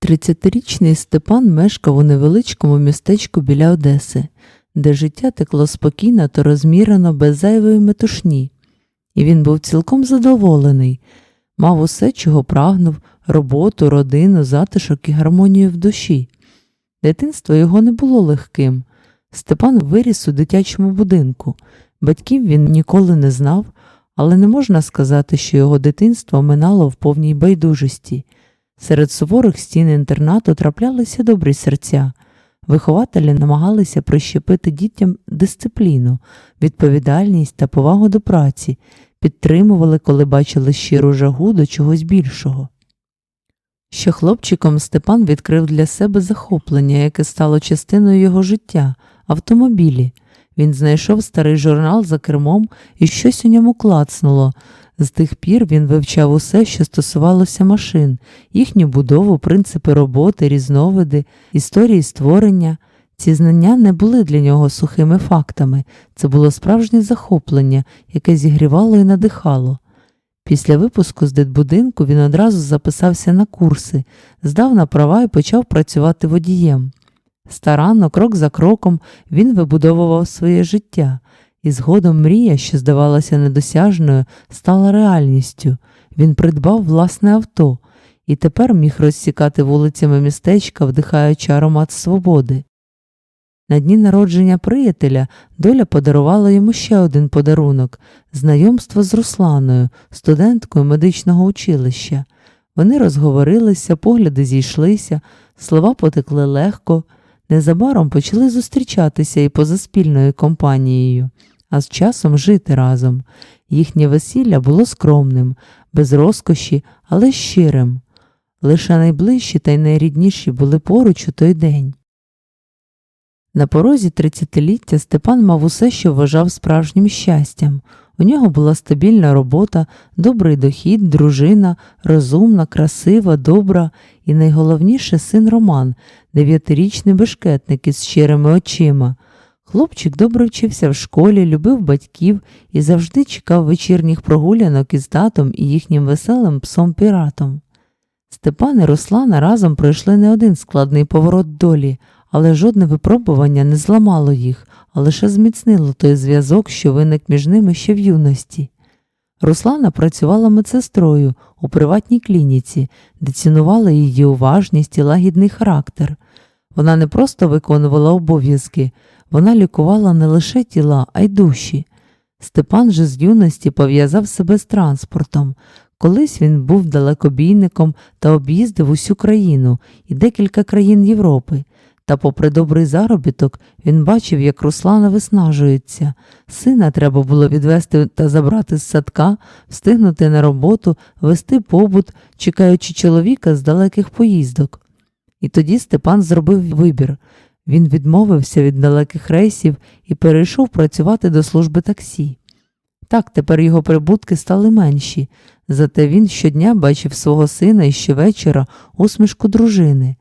Тридцятирічний Степан мешкав у невеличкому містечку біля Одеси, де життя текло спокійно та розмірено без зайвої метушні, і він був цілком задоволений, мав усе, чого прагнув, роботу, родину, затишок і гармонію в душі. Дитинство його не було легким. Степан виріс у дитячому будинку. Батьків він ніколи не знав, але не можна сказати, що його дитинство минало в повній байдужості. Серед суворих стін інтернату траплялися добрі серця. Вихователі намагалися прищепити дітям дисципліну, відповідальність та повагу до праці, підтримували, коли бачили щиру жагу до чогось більшого. Ще хлопчиком Степан відкрив для себе захоплення, яке стало частиною його життя автомобілі. Він знайшов старий журнал за кермом і щось у ньому клацнуло. З тих пір він вивчав усе, що стосувалося машин, їхню будову, принципи роботи, різновиди, історії створення. Ці знання не були для нього сухими фактами, це було справжнє захоплення, яке зігрівало і надихало. Після випуску з дитбудинку він одразу записався на курси, здав на права і почав працювати водієм. Старанно, крок за кроком, він вибудовував своє життя, і згодом мрія, що здавалася недосяжною, стала реальністю. Він придбав власне авто і тепер міг розсікати вулицями містечка, вдихаючи аромат свободи. На дні народження приятеля доля подарувала йому ще один подарунок знайомство з Русланою, студенткою медичного училища. Вони розговорилися, погляди зійшлися, слова потекли легко. Незабаром почали зустрічатися і поза спільною компанією, а з часом жити разом. Їхнє весілля було скромним, без розкоші, але щирим. Лише найближчі та й найрідніші були поруч у той день. На порозі тридцятиліття Степан мав усе, що вважав справжнім щастям. У нього була стабільна робота, добрий дохід, дружина, розумна, красива, добра і найголовніше син Роман, дев'ятирічний бешкетник із щирими очима. Хлопчик добре вчився в школі, любив батьків і завжди чекав вечірніх прогулянок із татом і їхнім веселим псом піратом. Степан і Руслана разом пройшли не один складний поворот долі, але жодне випробування не зламало їх, лише зміцнило той зв'язок, що виник між ними ще в юності. Руслана працювала медсестрою у приватній клініці, де цінували її уважність і лагідний характер. Вона не просто виконувала обов'язки, вона лікувала не лише тіла, а й душі. Степан же з юності пов'язав себе з транспортом. Колись він був далекобійником та об'їздив усю країну і декілька країн Європи. Та, попри добрий заробіток, він бачив, як Руслана виснажується. Сина треба було відвести та забрати з садка, встигнути на роботу, вести побут, чекаючи чоловіка з далеких поїздок. І тоді Степан зробив вибір. Він відмовився від далеких рейсів і перейшов працювати до служби таксі. Так, тепер його прибутки стали менші, зате він щодня бачив свого сина і щовечора усмішку дружини.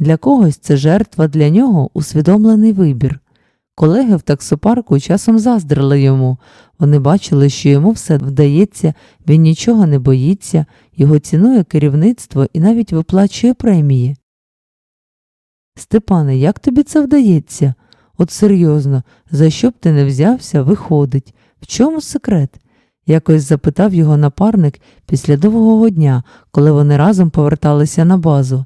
Для когось це жертва, для нього усвідомлений вибір. Колеги в таксопарку часом заздрили йому, вони бачили, що йому все вдається, він нічого не боїться, його цінує керівництво і навіть виплачує премії. Степане, як тобі це вдається? От серйозно, за що б ти не взявся, виходить. В чому секрет? якось запитав його напарник після довгого дня, коли вони разом поверталися на базу.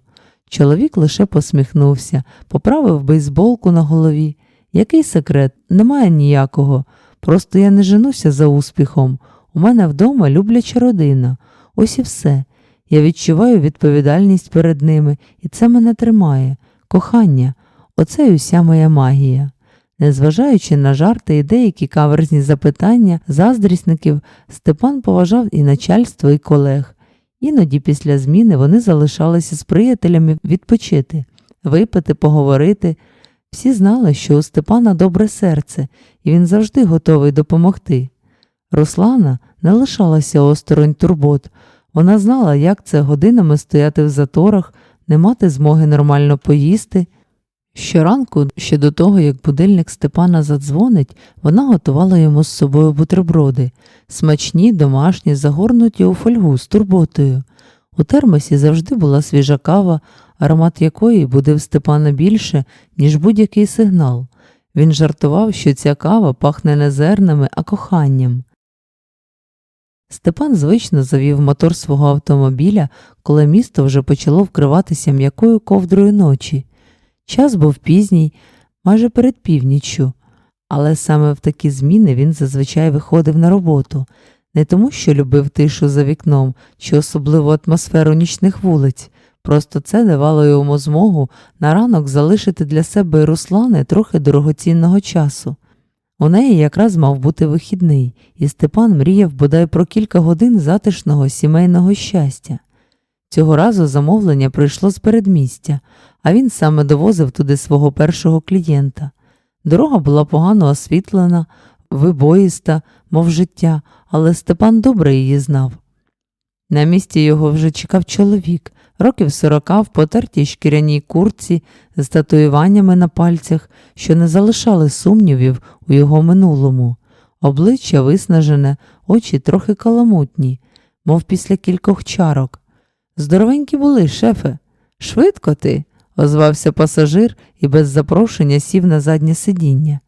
Чоловік лише посміхнувся, поправив бейсболку на голові. Який секрет? Немає ніякого. Просто я не женуся за успіхом. У мене вдома любляча родина. Ось і все. Я відчуваю відповідальність перед ними, і це мене тримає. Кохання, оце й уся моя магія. Незважаючи на жарти і деякі каверзні запитання заздрісників, Степан поважав і начальство, і колег. Іноді після зміни вони залишалися з приятелями відпочити, випити, поговорити. Всі знали, що у Степана добре серце, і він завжди готовий допомогти. Руслана не лишалася осторонь турбот. Вона знала, як це годинами стояти в заторах, не мати змоги нормально поїсти. Щоранку, ще до того, як будильник Степана задзвонить, вона готувала йому з собою бутерброди, смачні, домашні, загорнуті у фольгу з турботою. У термосі завжди була свіжа кава, аромат якої буде в Степана більше, ніж будь-який сигнал. Він жартував, що ця кава пахне не зернами, а коханням. Степан звично завів мотор свого автомобіля, коли місто вже почало вкриватися м'якою ковдрою ночі. Час був пізній, майже перед північчю, але саме в такі зміни він зазвичай виходив на роботу, не тому, що любив тишу за вікном чи особливу атмосферу нічних вулиць, просто це давало йому змогу на ранок залишити для себе і Руслани трохи дорогоцінного часу. У неї якраз мав бути вихідний, і Степан мріяв бодай про кілька годин затишного сімейного щастя. Цього разу замовлення прийшло з передмістя, а він саме довозив туди свого першого клієнта. Дорога була погано освітлена, вибоїста, мов життя, але Степан добре її знав. На місці його вже чекав чоловік, років сорока в потертій шкіряній курці з татуюваннями на пальцях, що не залишали сумнівів у його минулому, обличчя виснажене, очі трохи каламутні, мов після кількох чарок. Здоровенькі були, шефе. Швидко ти, озвався пасажир і без запрошення сів на заднє сидіння.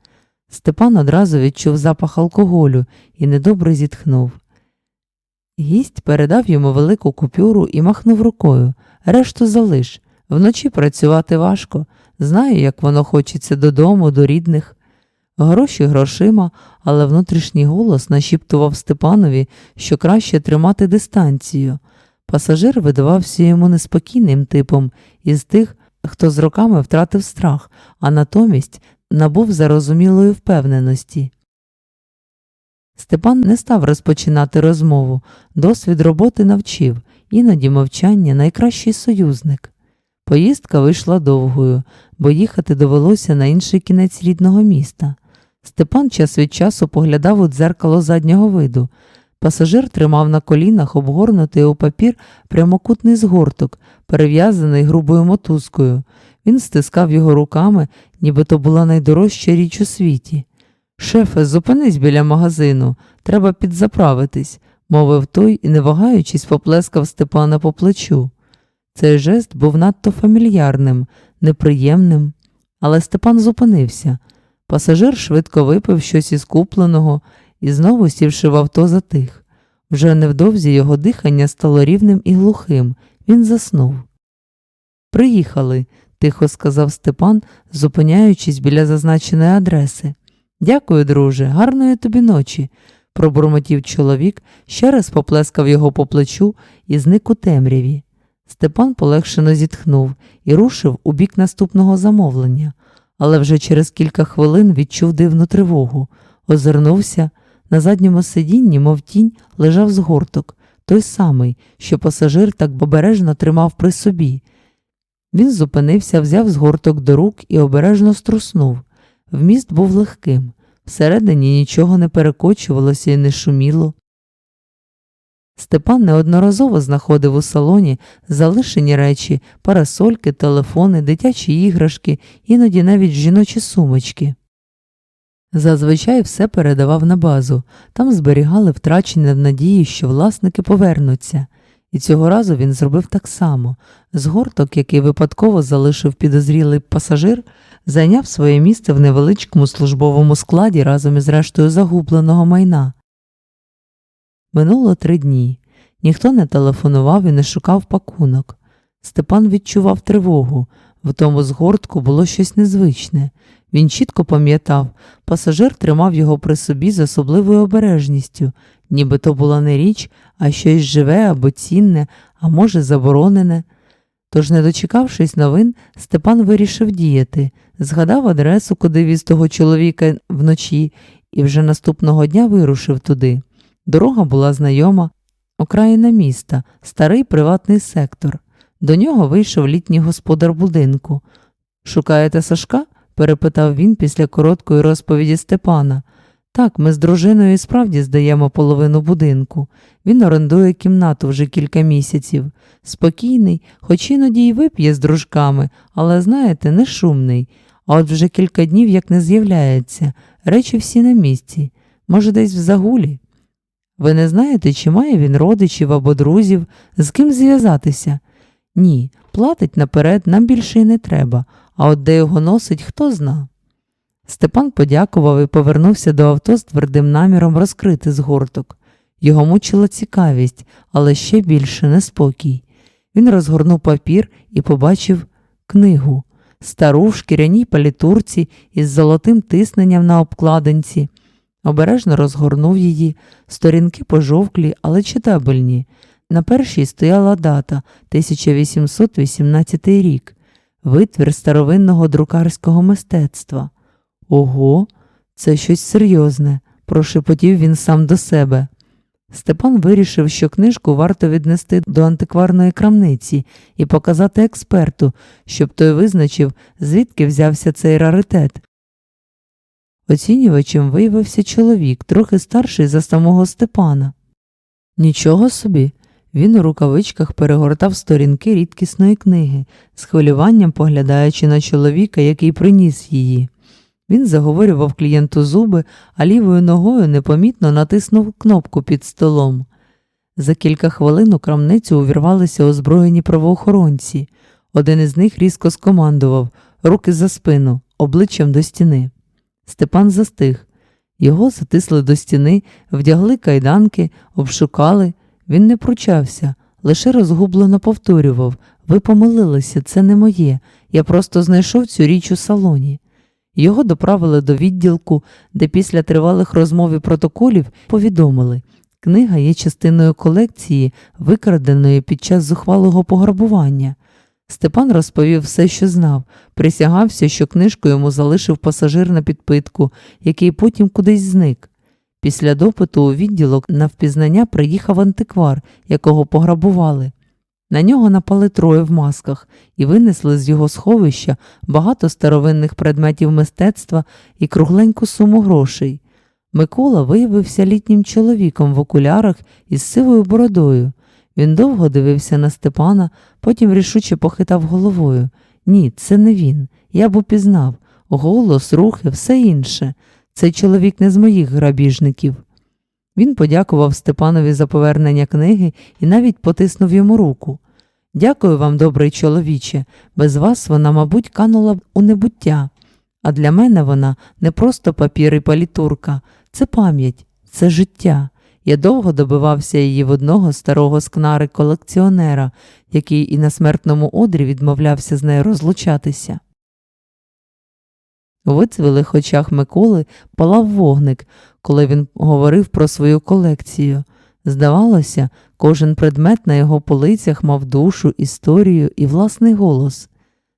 Степан одразу відчув запах алкоголю і недобре зітхнув. Гість передав йому велику купюру і махнув рукою. Решту залиш. Вночі працювати важко. Знаю, як воно хочеться додому, до рідних. Гроші грошима, але внутрішній голос нашіптував Степанові, що краще тримати дистанцію. Пасажир видавався йому неспокійним типом із тих, хто з роками втратив страх, а натомість набув зарозумілої впевненості. Степан не став розпочинати розмову, досвід роботи навчив, іноді мовчання найкращий союзник. Поїздка вийшла довгою, бо їхати довелося на інший кінець рідного міста. Степан час від часу поглядав у дзеркало заднього виду. Пасажир тримав на колінах обгорнутий у папір прямокутний згорток, перев'язаний грубою мотузкою. Він стискав його руками, ніби то була найдорожча річ у світі. Шефе, зупинись біля магазину, треба підзаправитись, мовив той і, не вагаючись, поплескав Степана по плечу. Цей жест був надто фамільярним, неприємним, але Степан зупинився. Пасажир швидко випив щось із купленого і знову сівши в авто затих. Вже невдовзі його дихання стало рівним і глухим, він заснув. Приїхали, тихо сказав Степан, зупиняючись біля зазначеної адреси. Дякую, друже, гарної тобі ночі, пробурмотів чоловік, ще раз поплескав його по плечу і зник у темряві. Степан полегшено зітхнув і рушив у бік наступного замовлення, але вже через кілька хвилин відчув дивну тривогу, озирнувся. На задньому сидінні, мов тінь, лежав згорток, той самий, що пасажир так обережно тримав при собі. Він зупинився, взяв згорток до рук і обережно струснув. Вміст був легким, всередині нічого не перекочувалося і не шуміло. Степан неодноразово знаходив у салоні залишені речі, парасольки, телефони, дитячі іграшки, іноді навіть жіночі сумочки. Зазвичай все передавав на базу, там зберігали втрачене в надії, що власники повернуться, і цього разу він зробив так само. Згорток, який випадково залишив підозрілий пасажир, зайняв своє місце в невеличкому службовому складі разом із рештою загубленого майна. Минуло три дні. Ніхто не телефонував і не шукав пакунок. Степан відчував тривогу. В тому згортку було щось незвичне. Він чітко пам'ятав, пасажир тримав його при собі з особливою обережністю, ніби то була не річ, а щось живе або цінне, а може, заборонене. Тож, не дочекавшись новин, Степан вирішив діяти, згадав адресу, куди віз того чоловіка вночі, і вже наступного дня вирушив туди. Дорога була знайома, окраїна міста, старий приватний сектор. До нього вийшов літній господар будинку. Шукаєте Сашка? Перепитав він після короткої розповіді Степана. Так, ми з дружиною і справді здаємо половину будинку. Він орендує кімнату вже кілька місяців. Спокійний, хоч іноді й вип'є з дружками, але, знаєте, не шумний. А от вже кілька днів як не з'являється, речі всі на місці, може, десь в загулі. Ви не знаєте, чи має він родичів або друзів, з ким зв'язатися? Ні, платить наперед, нам більше й не треба, а от де його носить, хто зна. Степан подякував і повернувся до авто з твердим наміром розкрити згорток. Його мучила цікавість, але ще більше неспокій. Він розгорнув папір і побачив книгу, стару в шкіряній палітурці із золотим тисненням на обкладинці. Обережно розгорнув її, сторінки пожовклі, але читабельні. На першій стояла дата 1818 рік, витвір старовинного друкарського мистецтва. Ого, це щось серйозне, прошепотів він сам до себе. Степан вирішив, що книжку варто віднести до антикварної крамниці і показати експерту, щоб той визначив, звідки взявся цей раритет. Оцінювачем виявився чоловік, трохи старший за самого Степана. Нічого собі. Він у рукавичках перегортав сторінки рідкісної книги, з хвилюванням поглядаючи на чоловіка, який приніс її. Він заговорював клієнту зуби, а лівою ногою непомітно натиснув кнопку під столом. За кілька хвилин у крамницю увірвалися озброєні правоохоронці. Один із них різко скомандував руки за спину, обличчям до стіни. Степан застиг. Його затисли до стіни, вдягли кайданки, обшукали. Він не пручався, лише розгублено повторював Ви помилилися, це не моє. Я просто знайшов цю річ у салоні. Його доправили до відділку, де після тривалих розмов і протоколів повідомили книга є частиною колекції, викраденої під час зухвалого пограбування. Степан розповів все, що знав, присягався, що книжку йому залишив пасажир на підпитку, який потім кудись зник. Після допиту у відділок на впізнання приїхав антиквар, якого пограбували. На нього напали троє в масках і винесли з його сховища багато старовинних предметів мистецтва і кругленьку суму грошей. Микола виявився літнім чоловіком в окулярах із сивою бородою. Він довго дивився на Степана, потім рішуче похитав головою. Ні, це не він. Я б упізнав. Голос, рухи, все інше. Цей чоловік не з моїх грабіжників. Він подякував Степанові за повернення книги і навіть потиснув йому руку. Дякую вам, добрий чоловіче, без вас вона, мабуть, канула б у небуття. А для мене вона не просто папір і палітурка, це пам'ять, це життя. Я довго добивався її в одного старого скнари колекціонера, який і на смертному одрі відмовлявся з нею розлучатися. У вицвілих очах Миколи палав вогник, коли він говорив про свою колекцію. Здавалося, кожен предмет на його полицях мав душу, історію і власний голос.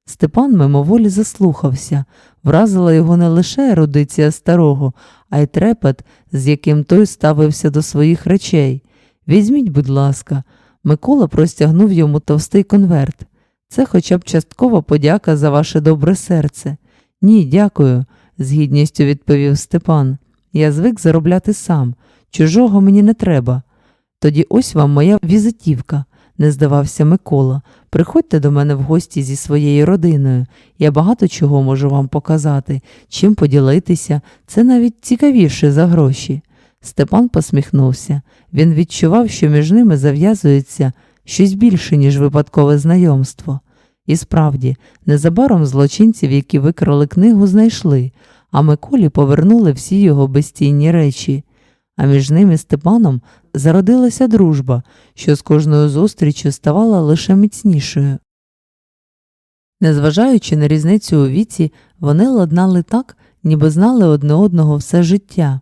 Степан мимоволі заслухався, вразила його не лише ерудиція старого, а й трепет, з яким той ставився до своїх речей. Візьміть, будь ласка, Микола простягнув йому товстий конверт. Це хоча б часткова подяка за ваше добре серце. Ні, дякую, з гідністю відповів Степан. Я звик заробляти сам. Чужого мені не треба. Тоді ось вам моя візитівка, не здавався Микола. Приходьте до мене в гості зі своєю родиною. Я багато чого можу вам показати, чим поділитися, це навіть цікавіше за гроші. Степан посміхнувся. Він відчував, що між ними зав'язується щось більше, ніж випадкове знайомство. І справді, незабаром злочинців, які викрали книгу, знайшли, а Миколі повернули всі його безцінні речі. А між ними Степаном зародилася дружба, що з кожною зустрічю ставала лише міцнішою. Незважаючи на різницю у віці, вони ладнали так, ніби знали одне одного все життя.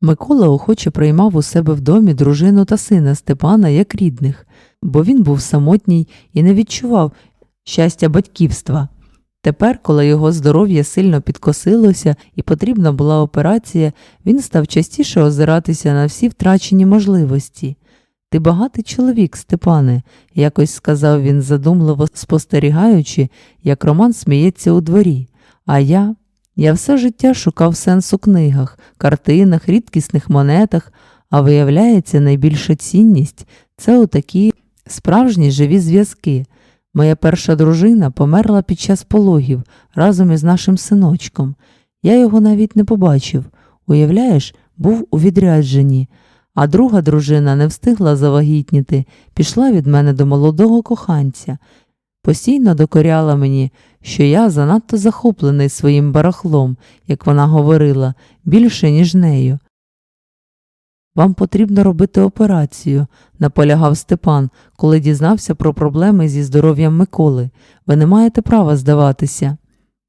Микола охоче приймав у себе в домі дружину та сина Степана як рідних, бо він був самотній і не відчував щастя батьківства. Тепер, коли його здоров'я сильно підкосилося і потрібна була операція, він став частіше озиратися на всі втрачені можливості. Ти багатий чоловік, Степане, якось сказав він, задумливо спостерігаючи, як Роман сміється у дворі. А я. Я все життя шукав сенс у книгах, картинах, рідкісних монетах, а виявляється, найбільша цінність це отакі справжні живі зв'язки. Моя перша дружина померла під час пологів разом із нашим синочком. Я його навіть не побачив. Уявляєш, був у відрядженні, а друга дружина не встигла завагітніти, пішла від мене до молодого коханця. Постійно докоряла мені, що я занадто захоплений своїм барахлом, як вона говорила, більше, ніж нею. Вам потрібно робити операцію, наполягав Степан, коли дізнався про проблеми зі здоров'ям Миколи. Ви не маєте права здаватися.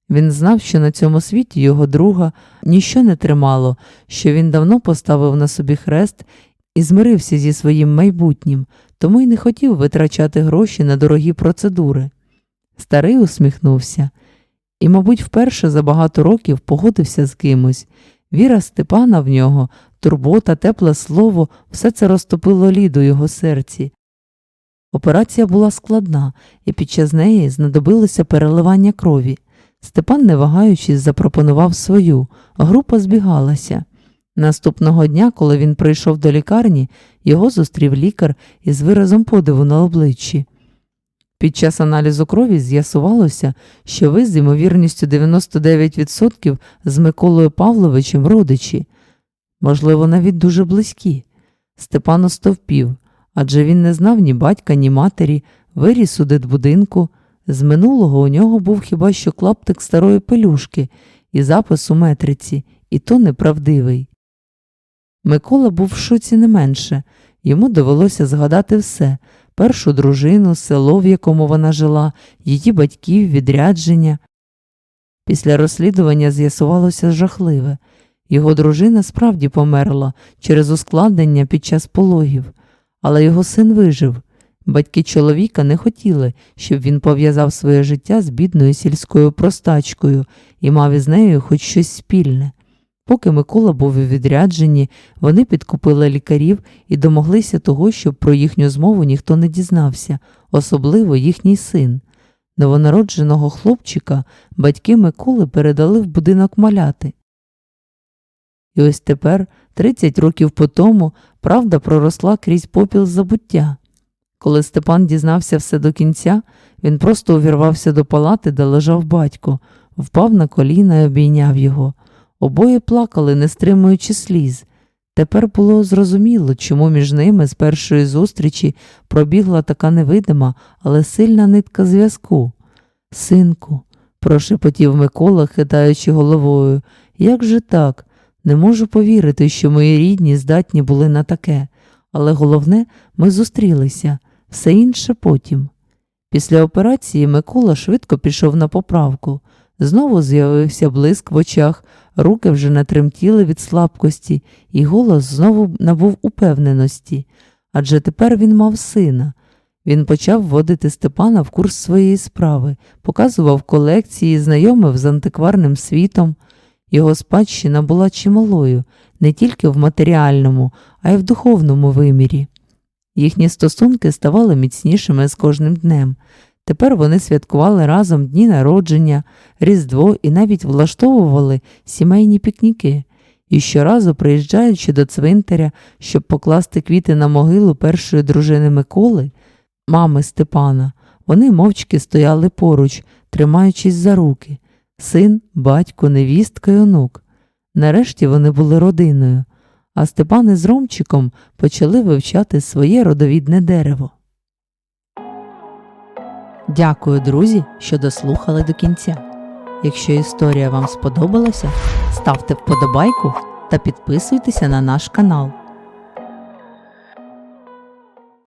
Він знав, що на цьому світі його друга ніщо не тримало, що він давно поставив на собі хрест і змирився зі своїм майбутнім, тому й не хотів витрачати гроші на дорогі процедури. Старий усміхнувся і, мабуть, вперше за багато років погодився з кимось. Віра Степана в нього, турбота, тепле слово, все це розтопило лід у його серці. Операція була складна, і під час неї знадобилося переливання крові. Степан, не вагаючись, запропонував свою, група збігалася. Наступного дня, коли він прийшов до лікарні, його зустрів лікар із виразом подиву на обличчі. Під час аналізу крові з'ясувалося, що ви з ймовірністю 99% з Миколою Павловичем родичі, можливо, навіть дуже близькі. Степан остовпів, адже він не знав ні батька, ні матері, виріс у дитбудинку. З минулого у нього був хіба що клаптик старої пелюшки і запис у метриці, і то неправдивий. Микола був в шоці не менше, йому довелося згадати все першу дружину, село, в якому вона жила, її батьків, відрядження. Після розслідування з'ясувалося жахливе. Його дружина справді померла через ускладнення під час пологів, але його син вижив. Батьки чоловіка не хотіли, щоб він пов'язав своє життя з бідною сільською простачкою і мав із нею хоч щось спільне. Поки Микола був у відрядженні, вони підкупили лікарів і домоглися того, щоб про їхню змову ніхто не дізнався, особливо їхній син. Новонародженого хлопчика батьки Миколи передали в будинок маляти. І ось тепер, 30 років по тому, правда проросла крізь попіл забуття. Коли Степан дізнався все до кінця, він просто увірвався до палати, де лежав батько, впав на коліна і обійняв його. Обоє плакали, не стримуючи сліз. Тепер було зрозуміло, чому між ними з першої зустрічі пробігла така невидима, але сильна нитка зв'язку. Синку, прошепотів Микола, хитаючи головою, як же так? Не можу повірити, що мої рідні здатні були на таке, але головне, ми зустрілися, все інше потім. Після операції Микола швидко пішов на поправку. Знову з'явився блиск в очах, руки вже не тремтіли від слабкості, і голос знову набув упевненості, адже тепер він мав сина. Він почав вводити Степана в курс своєї справи, показував колекції, знайомив з антикварним світом. Його спадщина була чималою не тільки в матеріальному, а й в духовному вимірі. Їхні стосунки ставали міцнішими з кожним днем. Тепер вони святкували разом дні народження, Різдво і навіть влаштовували сімейні пікніки. І щоразу, приїжджаючи до цвинтаря, щоб покласти квіти на могилу першої дружини Миколи, мами Степана, вони мовчки стояли поруч, тримаючись за руки син, батько, невістка й онук. Нарешті вони були родиною, а Степан із Ромчиком почали вивчати своє родовідне дерево. Дякую, друзі, що дослухали до кінця. Якщо історія вам сподобалася, ставте вподобайку та підписуйтеся на наш канал.